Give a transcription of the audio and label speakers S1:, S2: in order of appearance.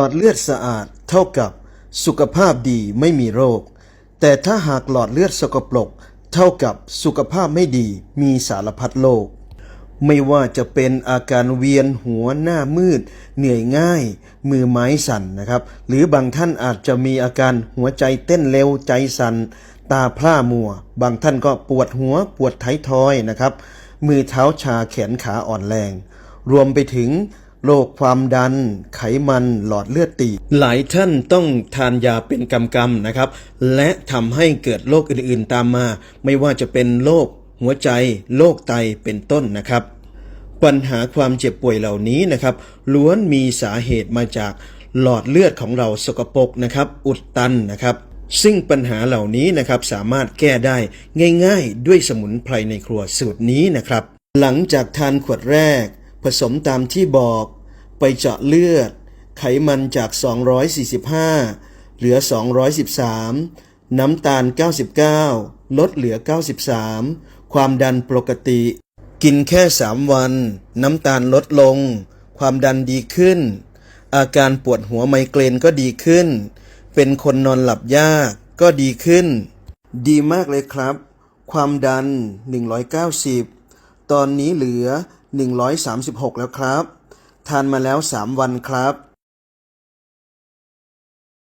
S1: หลอดเลือดสะอาดเท่ากับสุขภาพดีไม่มีโรค แต่ถ้าหากหลอดเลือดสกปรกเท่ากับสุขภาพไม่ดีมีสารพัดโรคไม่ว่าจะเป็นอาการเวียนหัวหน้ามืด เหนื่อยง่าย มือไม้สั่นนะครับ หรือบางท่านอาจจะมีอาการหัวใจเต้นเร็วใจสั่นตาพร่ามัว บางท่านก็ปวดหัวปวดไททอยนะครับ มือเท้าชาแขนขาอ่อนแรง รวมไปถึง โรคความดัน ไขมันหลอดเลือดตีบหลายท่านต้องทานยาเป็นกำกำนะครับ และทำให้เกิดโรคอื่นๆตามมา ไม่ว่าจะเป็นโรคหัวใจโรคไตเป็นต้นนะครับ ปัญหาความเจ็บป่วยเหล่านี้นะครับ ล้วนมีสาเหตุมาจากหลอดเลือดของเราสกปรกนะครับ อุดตันนะครับ ซึ่งปัญหาเหล่านี้นะครับสามารถแก้ได้ง่าย ๆ ด้วยสมุนไพรในครัวสูตรนี้นะครับ หลังจากทานขวดแรก ผสมตามที่บอก ไปเจาะเลือด ไขมันจาก 245 เหลือ 213 น้ำตาล 99 ลดเหลือ 93 ความดันปกติ กินแค่ 3 วัน น้ำตาลลดลง ความดันดีขึ้น อาการปวดหัวไมเกรนก็ดีขึ้น เป็นคนนอนหลับยากก็ดีขึ้น ดีมากเลยครับ ความดัน 190 ตอนนี้เหลือ 136 แล้วครับ ทานมาแล้ว 3 วันครับ